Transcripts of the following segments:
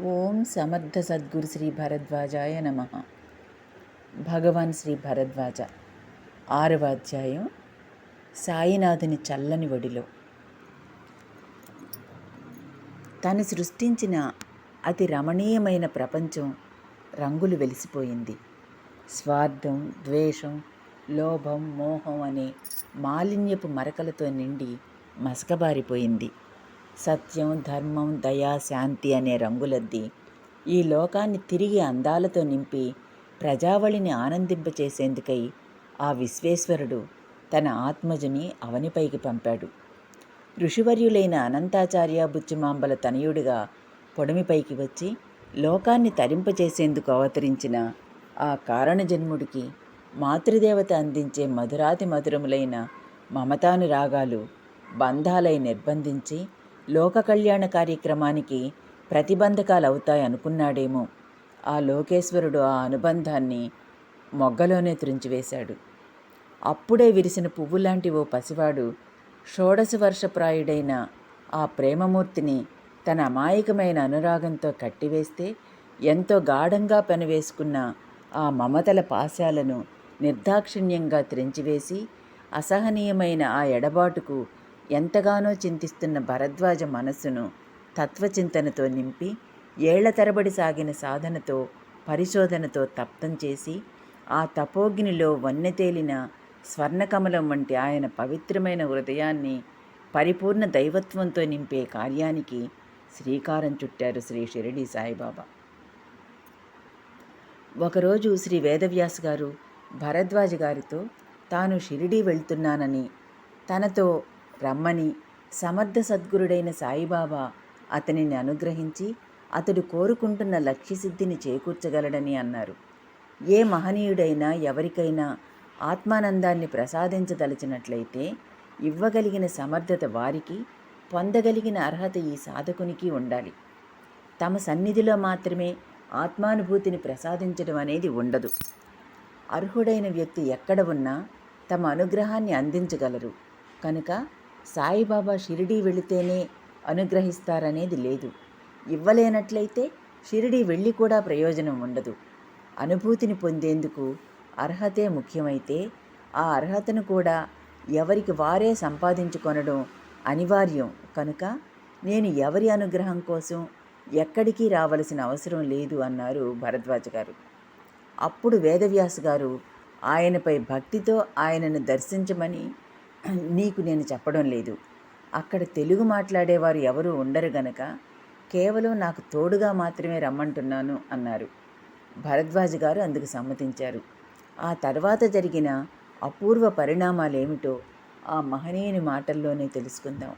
ఓం సమర్థ సద్గురు శ్రీ భరద్వాజాయ నమ. భగవాన్ శ్రీ భరద్వాజ. ఆరవ అధ్యాయం. సాయినాథుని చల్లని ఒడిలో. తను సృష్టించిన అతి రమణీయమైన ప్రపంచం రంగులు వెలిసిపోయింది. స్వార్థం ద్వేషం లోభం మోహం అనే మాలిన్యపు మరకలతో నిండి మసకబారిపోయింది. సత్యం ధర్మం దయా శాంతి అనే రంగులద్ది. ఈ లోకాన్ని తిరిగి అందాలతో నింపి ప్రజావళిని ఆనందింపచేసేందుకై ఆ విశ్వేశ్వరుడు తన ఆత్మజుని అవనిపైకి పంపాడు. ఋషివర్యులైన అనంతాచార్య బుచ్చిమాంబల తనయుడిగా పొడమిపైకి వచ్చి లోకాన్ని తరింపచేసేందుకు అవతరించిన ఆ కారణజన్ముడికి మాతృదేవత అందించే మధురాతి మధురములైన మమతానురాగాలు బంధాలై నిర్బంధించి లోక కళ్యాణ కార్యక్రమానికి ప్రతిబంధకాలు అవుతాయి అనుకున్నాడేమో ఆ లోకేశ్వరుడు ఆ అనుబంధాన్ని మొగ్గలోనే త్రుంచివేశాడు. అప్పుడే విరిసిన పువ్వులాంటి ఓ పసివాడు షోడశ వర్షప్రాయుడైన ఆ ప్రేమమూర్తిని తన అమాయకమైన అనురాగంతో కట్టివేస్తే ఎంతో గాఢంగా పెనవేసుకున్న ఆ మమతల పాశాలను నిర్దాక్షిణ్యంగా త్రెంచివేసి అసహనీయమైన ఆ ఎడబాటుకు ఎంతగానో చింతిస్తున్న భరద్వాజ మనస్సును తత్వచింతనతో నింపి ఏళ్ళ తరబడి సాగిన సాధనతో పరిశోధనతో తప్తం చేసి ఆ తపోగ్నిలో వన్నెతేలిన స్వర్ణకమలం వంటి ఆయన పవిత్రమైన హృదయాన్ని పరిపూర్ణ దైవత్వంతో నింపే కార్యానికి శ్రీకారం చుట్టారు శ్రీ షిరిడి సాయిబాబా. ఒకరోజు శ్రీ వేదవ్యాస్ గారు భరద్వాజ గారితో తాను షిరిడీ వెళ్తున్నానని తనతో రమ్మని సమర్థ సద్గురుడైన సాయిబాబా అతనిని అనుగ్రహించి అతడు కోరుకుంటున్న లక్ష్యసిద్ధిని చేకూర్చగలడని అన్నారు. ఏ మహనీయుడైనా ఎవరికైనా ఆత్మానందాన్ని ప్రసాదించదలిచినట్లయితే ఇవ్వగలిగిన సమర్థత వారికి పొందగలిగిన అర్హత ఈ సాధకునికి ఉండాలి. తమ సన్నిధిలో మాత్రమే ఆత్మానుభూతిని ప్రసాదించడం అనేది ఉండదు. అర్హుడైన వ్యక్తి ఎక్కడ ఉన్నా తమ అనుగ్రహాన్ని అందించగలరు. కనుక సాయిబాబా షిరిడీ వెళితేనే అనుగ్రహిస్తారనేది లేదు. ఇవ్వలేనట్లయితే షిరిడీ వెళ్ళి కూడా ప్రయోజనం ఉండదు. అనుభూతిని పొందేందుకు అర్హతే ముఖ్యమైతే ఆ అర్హతను కూడా ఎవరికి వారే సంపాదించుకొనడం అనివార్యం కనుక నేను ఎవరి అనుగ్రహం కోసం ఎక్కడికి రావలసిన అవసరం లేదు అన్నారు భరద్వాజ గారు. అప్పుడు వేదవ్యాస్ గారు ఆయనపై భక్తితో ఆయనను దర్శించమని నీకు నేను చెప్పడం లేదు. అక్కడ తెలుగు మాట్లాడేవారు ఎవరూ ఉండరు గనక కేవలం నాకు తోడుగా మాత్రమే రమ్మంటున్నాను అన్నారు. భరద్వాజ్ గారు అందుకు సమ్మతించారు. ఆ తర్వాత జరిగిన అపూర్వ పరిణామాలేమిటో ఆ మహనీయుని మాటల్లోనే తెలుసుకుందాం.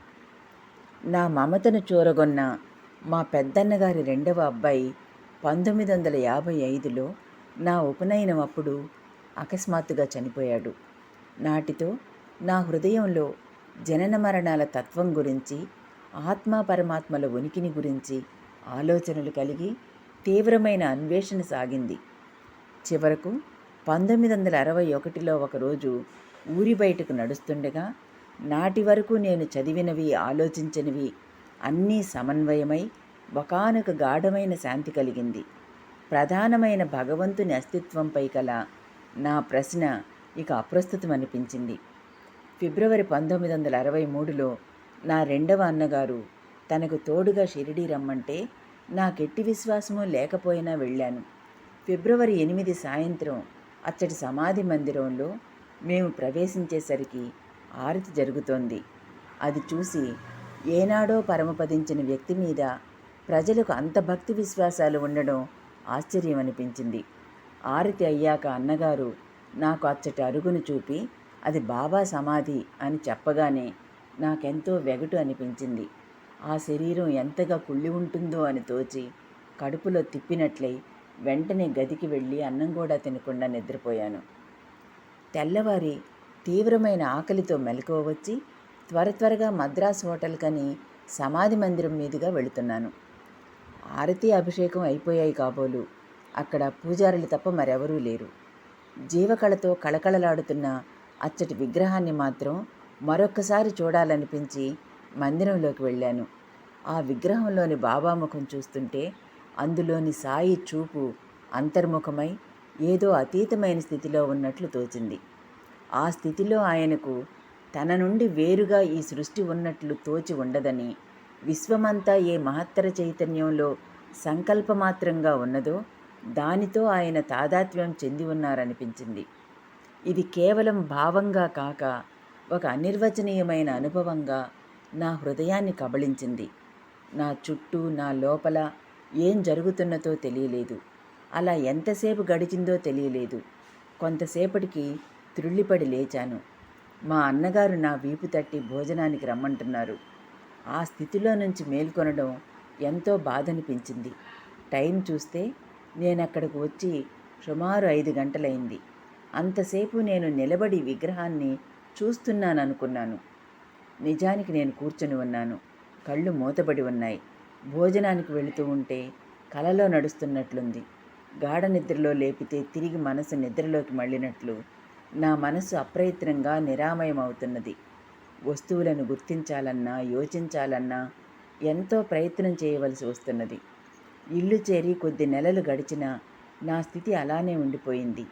నా మమతను చూరగొన్న మా పెద్దన్నగారి రెండవ అబ్బాయి పంతొమ్మిది వందల యాభై ఐదులో నా ఉపనయనం అప్పుడు అకస్మాత్తుగా చనిపోయాడు. నాటితో నా హృదయంలో జనన మరణాల తత్వం గురించి ఆత్మ పరమాత్మల ఉనికిని గురించి ఆలోచనలు కలిగి తీవ్రమైన అన్వేషణ సాగింది. చివరకు పంతొమ్మిది వందల అరవై ఒకటిలో ఒకరోజు ఊరి బయటకు నడుస్తుండగా నాటి వరకు నేను చదివినవి ఆలోచించినవి అన్నీ సమన్వయమై ఒకనొక గాఢమైన శాంతి కలిగింది. ప్రధానమైన భగవంతుని అస్తిత్వంపై కల నా ప్రశ్న ఇక అప్రస్తుతం అనిపించింది ఫిబ్రవరి పంతొమ్మిది వందల అరవై మూడులో నా రెండవ అన్నగారు తనకు తోడుగా షిరిడి రమ్మంటే నాకెట్టి విశ్వాసమూ లేకపోయినా వెళ్ళాను. ఫిబ్రవరి ఎనిమిది సాయంత్రం అచ్చటి సమాధి మందిరంలో మేము ప్రవేశించేసరికి ఆరతి జరుగుతోంది. అది చూసి ఏనాడో పరమపదించిన వ్యక్తి మీద ప్రజలకు అంత భక్తి విశ్వాసాలు ఉండడం ఆశ్చర్యం అనిపించింది ఆరతి అయ్యాక అన్నగారు నాకు అచ్చటి అరుగును చూపి అది బాబా సమాధి అని చెప్పగానే నాకెంతో వెగటు అనిపించింది. ఆ శరీరం ఎంతగా కుళ్ళి ఉంటుందో అని తోచి కడుపులో తిప్పినట్లయి వెంటనే గదికి వెళ్ళి అన్నం కూడా తినకుండా నిద్రపోయాను. తెల్లవారి తీవ్రమైన ఆకలితో మెలకువ వచ్చి త్వర త్వరగా మద్రాస్ హోటల్కని సమాధి మందిరం మీదుగా వెళుతున్నాను. ఆరతి అభిషేకం అయిపోయాయి కాబోలు. అక్కడ పూజారులు తప్ప మరెవరూ లేరు. జీవకళతో కళకళలాడుతున్న అచ్చటి విగ్రహాన్ని మాత్రం మరొక్కసారి చూడాలనిపించి మందిరంలోకి వెళ్ళాను. ఆ విగ్రహంలోని బాబా ముఖం చూస్తుంటే అందులోని సాయి చూపు అంతర్ముఖమై ఏదో అతీతమైన స్థితిలో ఉన్నట్లు తోచింది. ఆ స్థితిలో ఆయనకు తన నుండి వేరుగా ఈ సృష్టి ఉన్నట్లు తోచి ఉండదని విశ్వమంతా ఏ మహత్తర చైతన్యంలో సంకల్పమాత్రంగా ఉన్నదో దానితో ఆయన తాదాత్మ్యం చెంది ఉన్నారనిపించింది. ఇది కేవలం భావంగా కాక ఒక అనిర్వచనీయమైన అనుభవంగా నా హృదయాన్ని కబళించింది. నా చుట్టూ నా లోపల ఏం జరుగుతున్నదో తెలియలేదు. అలా ఎంతసేపు గడిచిందో తెలియలేదు. కొంతసేపటికి త్రుళ్ళిపడి లేచాను. మా అన్నగారు నా వీపు తట్టి భోజనానికి రమ్మంటున్నారు. ఆ స్థితిలో నుంచి మేల్కొనడం ఎంతో బాధనిపించింది. టైం చూస్తే నేను అక్కడికి వచ్చి సుమారు ఐదు గంటలైంది. అంతసేపు నేను నిలబడి విగ్రహాన్ని చూస్తున్నాను అనుకున్నాను నిజానికి నేను కూర్చొని ఉన్నాను. కళ్ళు మూతబడి ఉన్నాయి. భోజనానికి వెళుతూ ఉంటే కలలో నడుస్తున్నట్లుంది. గాఢ నిద్రలో లేపితే తిరిగి మనసు నిద్రలోకి మళ్ళినట్లు నా మనసు అప్రయత్నంగా నిరామయమవుతున్నది. వస్తువులను గుర్తించాలన్నా యోచించాలన్నా ఎంతో ప్రయత్నం చేయవలసి వస్తున్నది. ఇల్లు చేరి కొద్ది నెలలు గడిచినా నా స్థితి అలానే ఉండిపోయింది.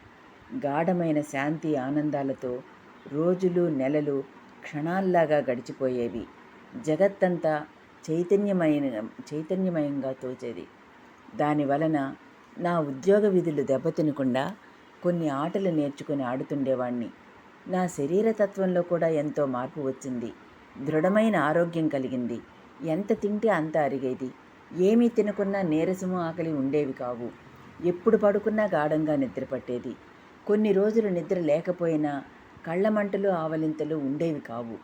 గాఢమైన శాంతి ఆనందాలతో రోజులు నెలలు క్షణాల్లాగా గడిచిపోయేవి. జగత్తంతా చైతన్యమైన చైతన్యమయంగా తోచేది. దాని వలన నా ఉద్యోగ విధులు దెబ్బతినకుండా కొన్ని ఆటలు నేర్చుకుని ఆడుతుండేవాణ్ణి. నా శరీరతత్వంలో కూడా ఎంతో మార్పు వచ్చింది. దృఢమైన ఆరోగ్యం కలిగింది. ఎంత తింటే అంత అరిగేది. ఏమీ తినకున్నా నీరసము ఆకలి ఉండేవి కావు. ఎప్పుడు పడుకున్నా గాఢంగా నిద్రపట్టేది. కొన్ని రోజులు నిద్ర లేకపోయినా కళ్ళమంటలు ఆవలింతలు ఉండేవి కావు.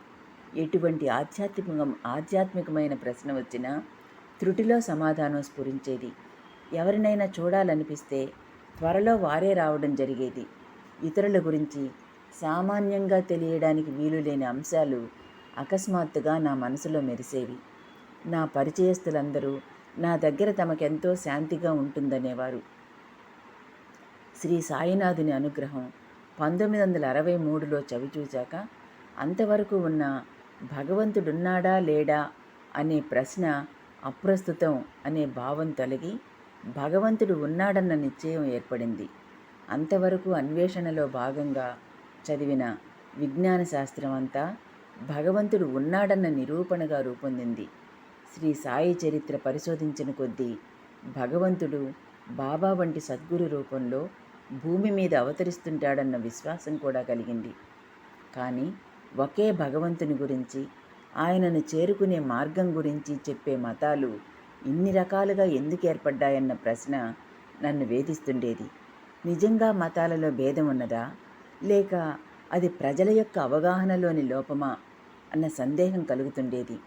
ఎటువంటి ఆధ్యాత్మిక ఆధ్యాత్మికమైన ప్రశ్న వచ్చినా త్రుటిలో సమాధానం స్ఫురించేది. ఎవరినైనా చూడాలనిపిస్తే త్వరలో వారే రావడం జరిగేది. ఇతరుల గురించి సామాన్యంగా తెలియడానికి వీలు లేని అంశాలు అకస్మాత్తుగా నా మనసులో మెరిసేవి. నా పరిచయస్తులందరూ నా దగ్గర తమకెంతో శాంతిగా ఉంటుందనేవారు. శ్రీ సాయినాథుని అనుగ్రహం పంతొమ్మిది వందల అరవై మూడులో చవిచూచాక అంతవరకు ఉన్న భగవంతుడున్నాడా లేడా అనే ప్రశ్న అప్రస్తుతం అనే భావం తొలగి భగవంతుడు ఉన్నాడన్న నిశ్చయం ఏర్పడింది. అంతవరకు అన్వేషణలో భాగంగా చదివిన విజ్ఞాన శాస్త్రం అంతా భగవంతుడు ఉన్నాడన్న నిరూపణగా రూపొందింది. శ్రీ సాయి చరిత్ర పరిశోధించిన కొద్దీ భగవంతుడు బాబా వంటి సద్గురు రూపంలో భూమి మీద అవతరిస్తుంటాడన్న విశ్వాసం కూడా కలిగింది. కానీ ఒకే భగవంతుని గురించి ఆయనను చేరుకునే మార్గం గురించి చెప్పే మతాలు ఇన్ని రకాలుగా ఎందుకు ఏర్పడ్డాయన్న ప్రశ్న నన్ను వేధిస్తుండేది. నిజంగా మతాలలో భేదం ఉన్నదా? లేక అది ప్రజల యొక్క అవగాహనలోని లోపమా? అన్న సందేహం కలుగుతుండేది.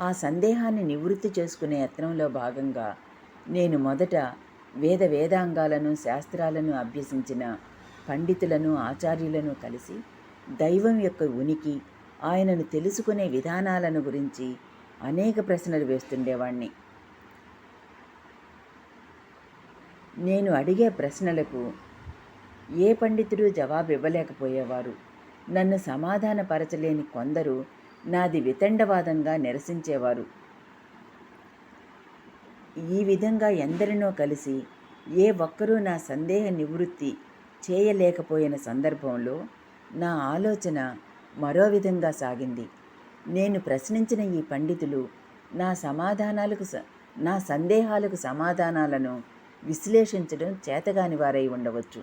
ఆ సందేహాన్ని నివృత్తి చేసుకునే యత్నంలో భాగంగా నేను మొదట వేద వేదాంగాలను శాస్త్రాలను అభ్యసించిన పండితులను ఆచార్యులను కలిసి దైవం యొక్క ఉనికి ఆయనను తెలుసుకునే విధానాలను గురించి అనేక ప్రశ్నలు వేస్తుండేవాణ్ణి. నేను అడిగే ప్రశ్నలకు ఏ పండితుడు జవాబు ఇవ్వలేకపోయేవారు. నన్ను సమాధానపరచలేని కొందరు నాది వితండవాదంగా నిరసించేవారు. ఈ విధంగా ఎందరినో కలిసి ఏ ఒక్కరూ నా సందేహ నివృత్తి చేయలేకపోయిన సందర్భంలో నా ఆలోచన మరో విధంగా సాగింది. నేను ప్రశ్నించిన ఈ పండితులు నా సమాధానాలకు స నా సందేహాలకు సమాధానాలను విశ్లేషించడం చేతగాని వారై ఉండవచ్చు.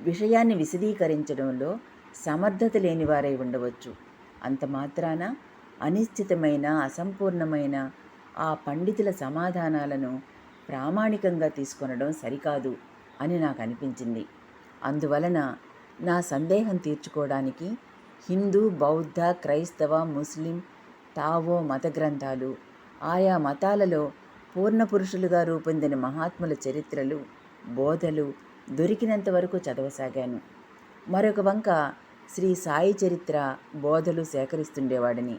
విషయాన్ని విశదీకరించడంలో సమర్థత లేని వారై ఉండవచ్చు. అంత మాత్రాన అనిశ్చితమైన అసంపూర్ణమైన ఆ పండితుల సమాధానాలను ప్రామాణికంగా తీసుకొనడం సరికాదు అని నాకు అనిపించింది. అందువలన నా సందేహం తీర్చుకోవడానికి హిందూ బౌద్ధ క్రైస్తవ ముస్లిం తావో మత గ్రంథాలు ఆయా మతాలలో పూర్ణ పురుషులుగా రూపొందిన మహాత్ముల చరిత్రలు బోధలు దొరికినంత వరకు చదవసాగాను. మరొక వంక శ్రీ సాయి చరిత్ర బోధలు సేకరిస్తుండేవాడిని.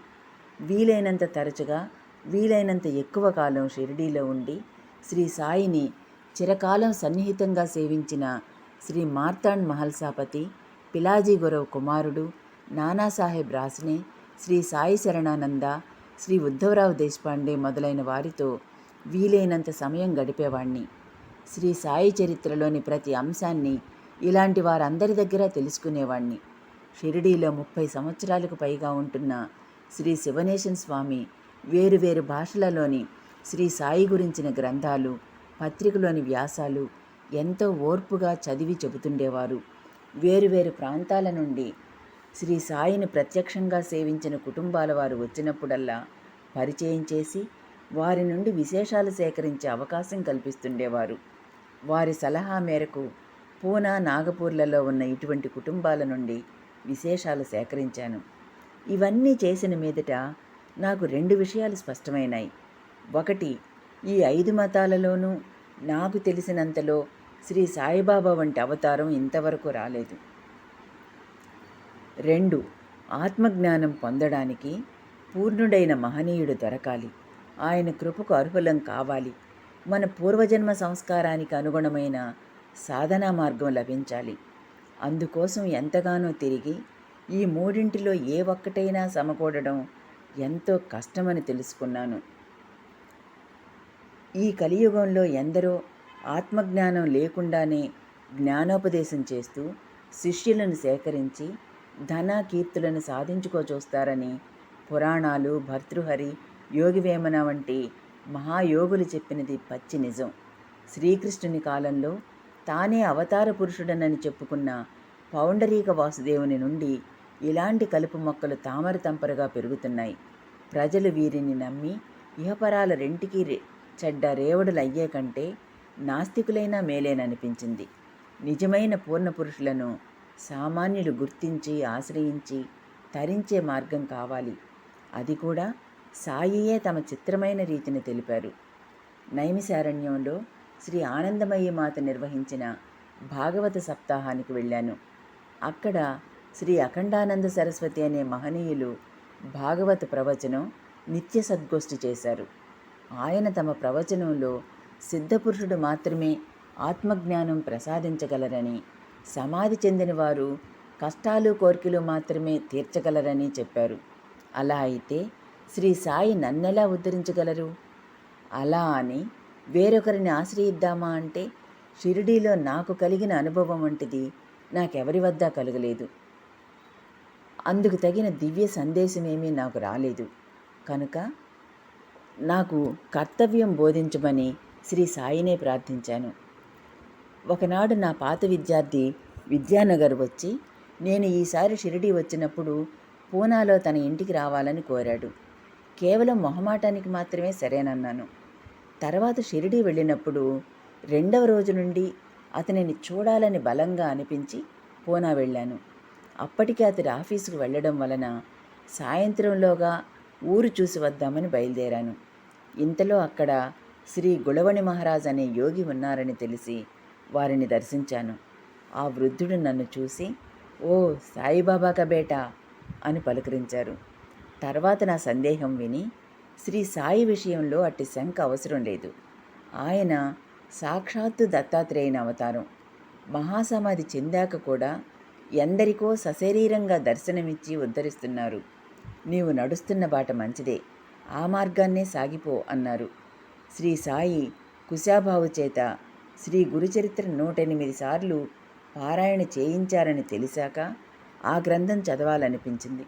వీలైనంత తరచుగా వీలైనంత ఎక్కువ కాలం షిరిడీలో ఉండి శ్రీ సాయిని చిరకాలం సన్నిహితంగా సేవించిన శ్రీ మార్తాండ్ మహల్సాపతి పిలాజీ గొరవ్ కుమారుడు నానాసాహెబ్ రాస్నే శ్రీ సాయి శరణానంద శ్రీ ఉద్ధవరావు దేశపాండే మొదలైన వారితో వీలైనంత సమయం గడిపేవాణ్ణి. శ్రీ సాయి చరిత్రలోని ప్రతి అంశాన్ని ఇలాంటి వారందరి దగ్గర తెలుసుకునేవాణ్ణి. షిరిడీలో ముప్పై సంవత్సరాలకు పైగా ఉంటున్న శ్రీ శివనేశన్ స్వామి వేరువేరు భాషలలోని శ్రీ సాయి గురించిన గ్రంథాలు పత్రికలోని వ్యాసాలు ఎంతో ఓర్పుగా చదివి చెబుతుండేవారు. వేరువేరు ప్రాంతాల నుండి శ్రీ సాయిని ప్రత్యక్షంగా సేవించిన కుటుంబాల వారు వచ్చినప్పుడల్లా పరిచయం చేసి వారి నుండి విశేషాలు సేకరించే అవకాశం కల్పిస్తుండేవారు. వారి సలహా మేరకు పూనా నాగపూర్లలో ఉన్న ఇటువంటి కుటుంబాల నుండి విశేషాలు సేకరించాను. ఇవన్నీ చేసిన మీదట నాకు రెండు విషయాలు స్పష్టమైనాయి. ఒకటి ఈ ఐదు మతాలలోనూ నాకు తెలిసినంతలో శ్రీ సాయిబాబా వంటి అవతారం ఇంతవరకు రాలేదు. రెండు ఆత్మజ్ఞానం పొందడానికి పూర్ణుడైన మహనీయుడు దొరకాలి. ఆయన కృపకు అర్హులం కావాలి. మన పూర్వజన్మ సంస్కారానికి అనుగుణమైన సాధనా మార్గం లభించాలి. అందుకోసం ఎంతగానో తిరిగి ఈ మూడింటిలో ఏ ఒక్కటైనా సమకూడడం ఎంతో కష్టమని తెలుసుకున్నాను. ఈ కలియుగంలో ఎందరో ఆత్మజ్ఞానం లేకుండానే జ్ఞానోపదేశం చేస్తూ శిష్యులను సేకరించి ధన కీర్తులను సాధించుకోచూస్తారని పురాణాలు భర్తృహరి యోగివేమన వంటి మహాయోగులు చెప్పినది పచ్చి నిజం. శ్రీకృష్ణుని కాలంలో తానే అవతార పురుషుడనని చెప్పుకున్న పౌండరీక వాసుదేవుని నుండి ఇలాంటి కలుపు మొక్కలు తామర తంపరగా పెరుగుతున్నాయి. ప్రజలు వీరిని నమ్మి ఇహపరాల రెంటికి చెడ్డ చెడ్డ రేవడులయ్యే కంటే నాస్తికులైనా మేలేననిపించింది. నిజమైన పూర్ణ పురుషులను సామాన్యులు గుర్తించి ఆశ్రయించి తరించే మార్గం కావాలి. అది కూడా సాయియే తమ చిత్రమైన రీతిని తెలిపారు. నైమిశారణ్యంలో శ్రీ ఆనందమయ్య మాత నిర్వహించిన భాగవత సప్తాహానికి వెళ్ళాను. అక్కడ శ్రీ అఖండానంద సరస్వతి అనే మహనీయులు భాగవత ప్రవచనం నిత్య సద్గోష్ఠి చేశారు. ఆయన తమ ప్రవచనంలో సిద్ధపురుషుడు మాత్రమే ఆత్మజ్ఞానం ప్రసాదించగలరని సమాధి చెందిన వారు కష్టాలు కోరికలు మాత్రమే తీర్చగలరని చెప్పారు. అలా అయితే శ్రీ సాయి నన్నెలా ఉద్ధరించగలరు? అలా అని వేరొకరిని ఆశ్రయిద్దామా అంటే షిరిడీలో నాకు కలిగిన అనుభవం వంటిది నాకెవరి వద్ద కలగలేదు. అందుకు తగిన దివ్య సందేశమేమీ నాకు రాలేదు. కనుక నాకు కర్తవ్యం బోధించమని శ్రీ సాయినే ప్రార్థించాను. ఒకనాడు నా పాత విద్యార్థి విద్యానగర్ వచ్చి నేను ఈసారి షిరిడి వచ్చినప్పుడు పూనాలో తన ఇంటికి రావాలని కోరాడు. కేవలం మొహమాటానికి మాత్రమే సరేనన్నాను. తర్వాత షిరిడి వెళ్ళినప్పుడు రెండవ రోజు నుండి అతనిని చూడాలని బలంగా అనిపించి పూనా వెళ్ళాను. అప్పటికి అతడి ఆఫీసుకు వెళ్ళడం వలన సాయంత్రంలోగా ఊరు చూసి వద్దామని బయలుదేరాను. ఇంతలో అక్కడ శ్రీ గుళవణి మహారాజ్ అనే యోగి ఉన్నారని తెలిసి వారిని దర్శించాను. ఆ వృద్ధుడు నన్ను చూసి ఓ సాయిబాబా కా బేటా అని పలకరించారు. తర్వాత నా సందేహం విని శ్రీ సాయి విషయంలో అట్టి శంక అవసరం లేదు. ఆయన సాక్షాత్తు దత్తాత్రేయుని అవతారం. మహాసమాధి చెందాక కూడా ఎందరికో సశరీరంగా దర్శనమిచ్చి ఉద్ధరిస్తున్నారు. నీవు నడుస్తున్న బాట మంచిదే. ఆ మార్గాన్నే సాగిపో అన్నారు. శ్రీ సాయి కుశాభావు చేత శ్రీ గురుచరిత్ర నూట ఎనిమిది సార్లు పారాయణ చేయించారని తెలిసాక ఆ గ్రంథం చదవాలనిపించింది.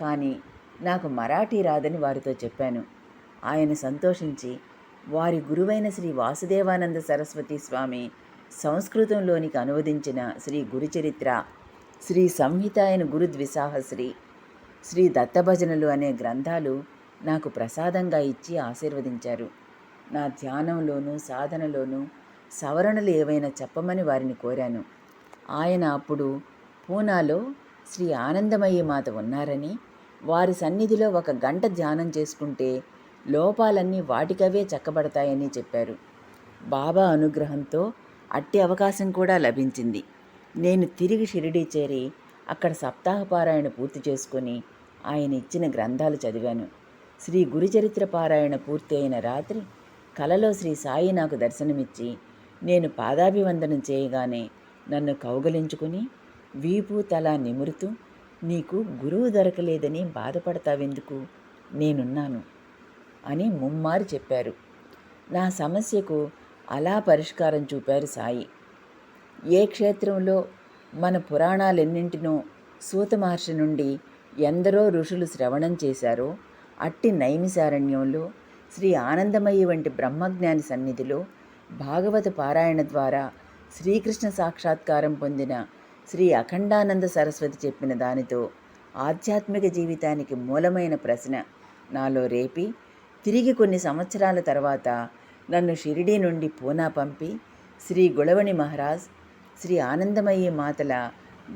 కానీ నాకు మరాఠీ రాదని వారితో చెప్పాను. ఆయన సంతోషించి వారి గురువైన శ్రీ వాసుదేవానంద సరస్వతి స్వామి సంస్కృతంలోనికి అనువదించిన శ్రీ గురుచరిత్ర శ్రీ సంహితాయన అయిన ద్విసాహశ్రీ శ్రీ దత్తభజనలు అనే గ్రంథాలు నాకు ప్రసాదంగా ఇచ్చి ఆశీర్వదించారు. నా ధ్యానంలోనూ సాధనలోనూ సవరణలు ఏవైనా చెప్పమని వారిని కోరాను. ఆయన అప్పుడు పూనాలో శ్రీ ఆనందమయ్య మాత ఉన్నారని వారి సన్నిధిలో ఒక గంట ధ్యానం చేసుకుంటే లోపాలన్నీ వాటికవే చక్కబడతాయని చెప్పారు. బాబా అనుగ్రహంతో అట్టి అవకాశం కూడా లభించింది. నేను తిరిగి షిరిడీ చేరి అక్కడ సప్తాహపారాయణ పూర్తి చేసుకొని ఆయన ఇచ్చిన గ్రంథాలు చదివాను. శ్రీ గురుచరిత్ర పారాయణ పూర్తి అయిన రాత్రి కలలో శ్రీ సాయి నాకు దర్శనమిచ్చి నేను పాదాభివందనం చేయగానే నన్ను కౌగలించుకుని వీపు తల నిమురుతూ నీకు గురువు దొరకలేదని బాధపడతావెందుకు? నేనున్నాను అని ముమ్మారు చెప్పారు. నా సమస్యకు అలా పరిష్కారం చూపారు సాయి. ఏ క్షేత్రంలో మన పురాణాలెన్నింటినో సూత మహర్షి నుండి ఎందరో ఋషులు శ్రవణం చేశారో అట్టి నైమిసారణ్యంలో శ్రీ ఆనందమయ్య వంటి బ్రహ్మజ్ఞాని సన్నిధిలో భాగవత పారాయణ ద్వారా శ్రీకృష్ణ సాక్షాత్కారం పొందిన శ్రీ అఖండానంద సరస్వతి చెప్పిన దానితో ఆధ్యాత్మిక జీవితానికి మూలమైన ప్రశ్న నాలో రేపి తిరిగి కొన్ని సంవత్సరాల తర్వాత నన్ను షిరిడీ నుండి పూనా పంపి శ్రీ గుళవణి మహారాజ్ శ్రీ ఆనందమయ్య మాతల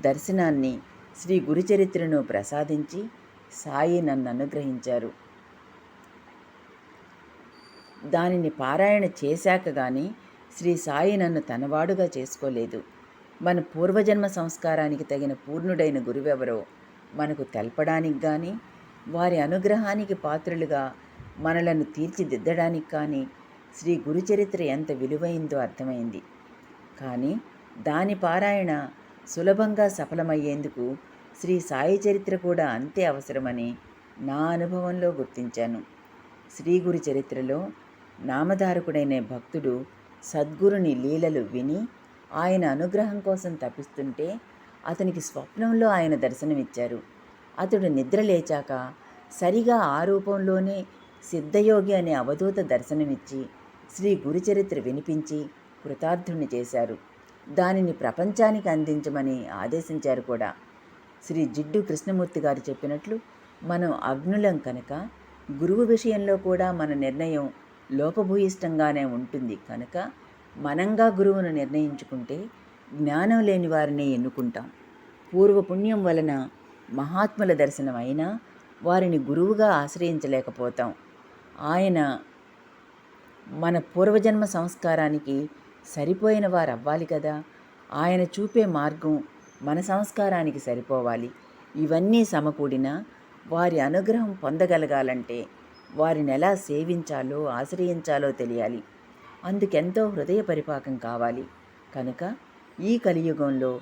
దర్శనాన్ని శ్రీ గురుచరిత్రను ప్రసాదించి సాయి నన్ను అనుగ్రహించారు. దానిని పారాయణ చేశాక గాని శ్రీ సాయి నన్ను తనవాడుగా చేసుకోలేదు. మన పూర్వజన్మ సంస్కారానికి తగిన పూర్ణుడైన గురువెవరో మనకు తెలపడానికి కానీ వారి అనుగ్రహానికి పాత్రులుగా మనలను తీర్చిదిద్దడానికి కానీ శ్రీ గురుచరిత్ర ఎంత విలువైందో అర్థమైంది. కానీ దాని పారాయణ సులభంగా సఫలమయ్యేందుకు శ్రీ సాయి చరిత్ర కూడా అంతే అవసరమని నా అనుభవంలో గుర్తించాను. శ్రీ గురు చరిత్రలో నామధారకుడైన భక్తుడు సద్గురుని లీలలు విని ఆయన అనుగ్రహం కోసం తపిస్తుంటే అతనికి స్వప్నంలో ఆయన దర్శనమిచ్చారు. అతడు నిద్ర లేచాక సరిగా ఆ రూపంలోనే సిద్ధయోగి అనే అవధూత దర్శనమిచ్చి శ్రీ గురుచరిత్ర వినిపించి కృతార్థుణ్ణి చేశారు. దానిని ప్రపంచానికి అందించమని ఆదేశించారు కూడా. శ్రీ జిడ్డు కృష్ణమూర్తి గారు చెప్పినట్లు మనం అగ్నులం కనుక గురువు విషయంలో కూడా మన నిర్ణయం లోపభూయిష్టంగానే ఉంటుంది కనుక మనంగా గురువును నిర్ణయించుకుంటే జ్ఞానం లేని వారిని ఎన్నుకుంటాం. పూర్వపుణ్యం వలన మహాత్ముల దర్శనం అయినా వారిని గురువుగా ఆశ్రయించలేకపోతాం. ఆయన మన పూర్వజన్మ సంస్కారానికి సరిపోయిన వారు అవ్వాలి కదా. ఆయన చూపే మార్గం మన సంస్కారానికి సరిపోవాలి. ఇవన్నీ సమకూడిన వారి అనుగ్రహం పొందగలగాలంటే వారిని ఎలా సేవించాలో ఆశ్రయించాలో తెలియాలి. అందుకెంతో హృదయ పరిపాకం కావాలి. కనుక ఈ కలియుగంలో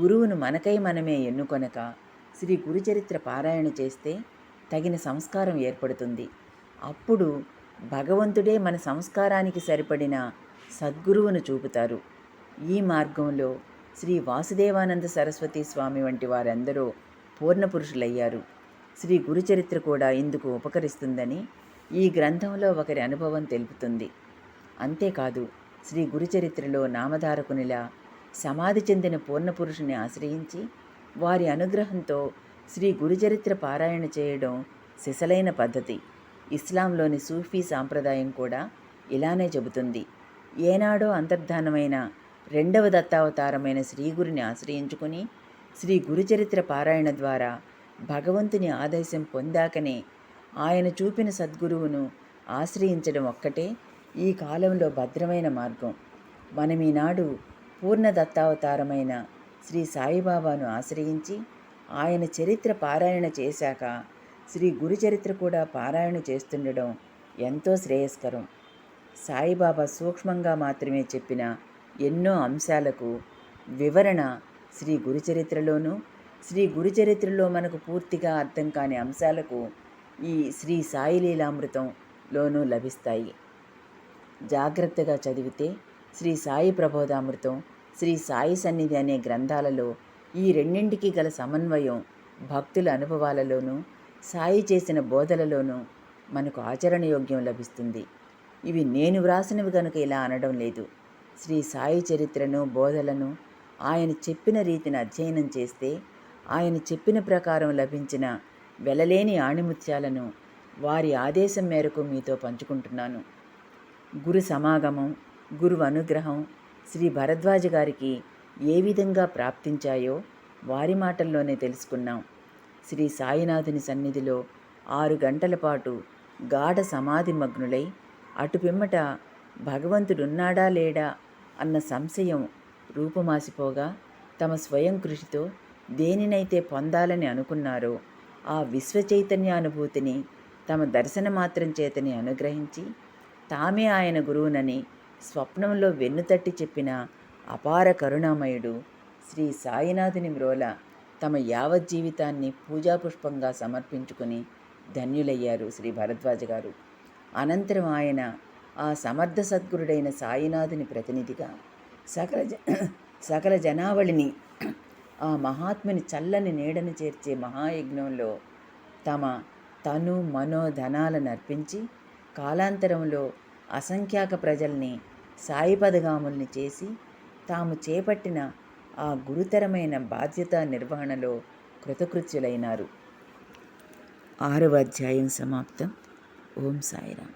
గురువును మనకై మనమే ఎన్నుకొనక శ్రీ గురుచరిత్ర పారాయణ చేస్తే తగిన సంస్కారం ఏర్పడుతుంది. అప్పుడు భగవంతుడే మన సంస్కారానికి సరిపడిన సద్గురువును చూపుతారు. ఈ మార్గంలో శ్రీ వాసుదేవానంద సరస్వతి స్వామి వంటి వారందరూ పూర్ణపురుషులయ్యారు శ్రీ గురుచరిత్ర కూడా ఇందుకు ఉపకరిస్తుందని ఈ గ్రంథంలో ఒకరి అనుభవం తెలుపుతుంది. అంతేకాదు శ్రీ గురుచరిత్రలో నామధారకునిలా సమాధి చెందిన పూర్ణపురుషుని ఆశ్రయించి వారి అనుగ్రహంతో శ్రీ గురుచరిత్ర పారాయణ చేయడం సిసలైన పద్ధతి. ఇస్లాంలోని సూఫీ సాంప్రదాయం కూడా ఇలానే చెబుతుంది. ఏనాడో అంతర్ధానమైన రెండవ దత్తావతారమైన శ్రీగురిని ఆశ్రయించుకుని శ్రీ గురుచరిత్ర పారాయణ ద్వారా భగవంతుని ఆదేశం పొందాకనే ఆయన చూపిన సద్గురువును ఆశ్రయించడం ఒక్కటే ఈ కాలంలో భద్రమైన మార్గం. మనం ఈనాడు పూర్ణ దత్తావతారమైన శ్రీ సాయిబాబాను ఆశ్రయించి ఆయన చరిత్ర పారాయణ చేశాక శ్రీ గురుచరిత్ర కూడా పారాయణ చేస్తుండడం ఎంతో శ్రేయస్కరం. సాయిబాబా సూక్ష్మంగా మాత్రమే చెప్పిన ఎన్నో అంశాలకు వివరణ శ్రీ గురుచరిత్రలోనూ శ్రీ గురుచరిత్రలో మనకు పూర్తిగా అర్థం కాని అంశాలకు ఈ శ్రీ సాయిలీలామృతంలోనూ లభిస్తాయి. జాగ్రత్తగా చదివితే శ్రీ సాయి ప్రబోధామృతం శ్రీ సాయి సన్నిధి అనే గ్రంథాలలో ఈ రెండింటికి గల సమన్వయం భక్తుల అనుభవాలలోనూ సాయి చేసిన బోధలలోనూ మనకు ఆచరణయోగ్యం లభిస్తుంది. ఇవి నేను వ్రాసినవి కనుక ఇలా అనడం లేదు. శ్రీ సాయి చరిత్రను బోధలను ఆయన చెప్పిన రీతిని అధ్యయనం చేస్తే ఆయన చెప్పిన ప్రకారం లభించిన వెలలేని ఆణిముత్యాలను వారి ఆదేశం మేరకు మీతో పంచుకుంటున్నాను. గురు సమాగమం గురు అనుగ్రహం శ్రీ భరద్వాజ గారికి ఏ విధంగా ప్రాప్తించాయో వారి మాటల్లోనే తెలుసుకున్నాం. శ్రీ సాయినాథుని సన్నిధిలో ఆరు గంటల పాటు గాఢ సమాధి మగ్నులై అటు పిమ్మట భగవంతుడున్నాడా లేడా అన్న సంశయం రూపుమాసిపోగా తమ స్వయం కృషితో దేనినైతే పొందాలని అనుకున్నారో ఆ విశ్వచైతన్యానుభూతిని తమ దర్శన మాత్రం చేతని అనుగ్రహించి తామే ఆయన గురువునని స్వప్నంలో వెన్నుతట్టి చెప్పిన అపార కరుణామయుడు శ్రీ సాయినాథుని మ్రోల తమ యావజ్జీవితాన్ని పూజాపుష్పంగా సమర్పించుకుని ధన్యులయ్యారు శ్రీ భరద్వాజ గారు అనంతరం ఆయన ఆ సమర్థ సద్గురుడైన సాయినాథుని ప్రతినిధిగా సకల జ సకల జనావళిని ఆ మహాత్ముని చల్లని నీడను చేర్చే మహాయజ్ఞంలో తమ తను మనోధనాలను అర్పించి కాలాంతరంలో అసంఖ్యాక ప్రజల్ని సాయిపదగాముల్ని చేసి తాము చేపట్టిన ఆ గురుతరమైన బాధ్యత నిర్వహణలో కృతకృత్యులైనారు. ఆరవ అధ్యాయం సమాప్తం. ఓం సాయిరామ్